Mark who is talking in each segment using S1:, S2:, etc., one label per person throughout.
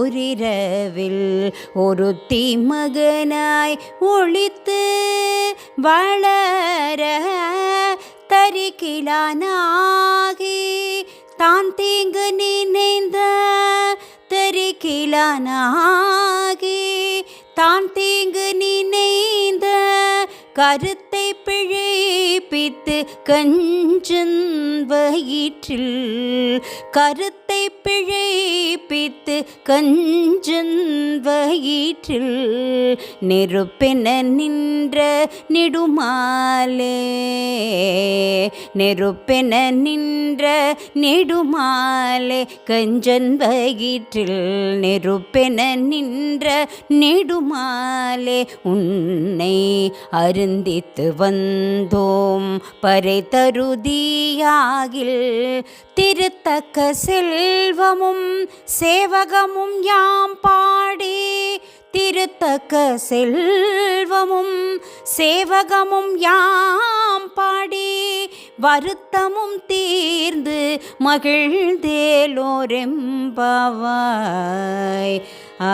S1: ஓரிரவில் ஒரு மகனாய் ஒழித்து வளர தரிக்கிலானாகி தான் தீங்கு நினைந்த தரிக்கிலானாகி தான் தீங்கு நினைந்த கருத்தை பிழை கஞ்சன் வயிற்றில் கருத்தை பிழைப்பித்து கஞ்சன் வயிற்றில் நெருப்பென நின்ற நெடுமாலே. நெருப்பென நின்ற நெடுமாலே கஞ்சன் வயிற்றில் நெருப்பென நின்ற நெடுமாலே உன்னை அருந்தித்து வந்தோம். பறை தருதியாகில் திருத்தக்க செல்வமும் சேவகமும் யாம் பாடி. திருத்தக்க செல்வமும் சேவகமும் யாம் பாடி. வருத்தமும் தீர்ந்து மகிழ்ந்தேலோரெம்பவாய். ஆ.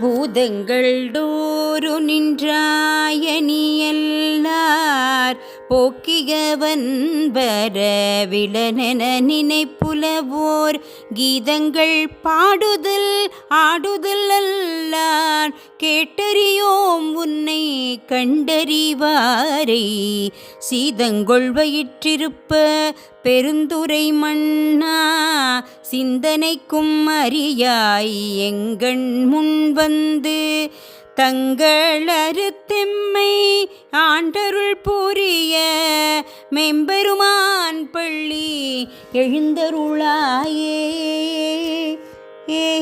S1: பூதங்கள் டோரு நின்றாயனியல்லார் போக்கியவன் வரவிலனென நினைப்புலவோர் கீதங்கள் பாடுதல் ஆடுதல் கேட்டறியோம் உன்னை கண்டறிவாரை. சீதங்கொள்வயிற்றிருப்ப பெருந்துரை மன்னா சிந்தனைக்கும் அறியாய் எங்கண் முன் வந்து தங்கள் அறுத்தெம்மை ஆண்டருள் புரிய மெம்பெருமான் பள்ளி எழுந்தருளாயே. ஏ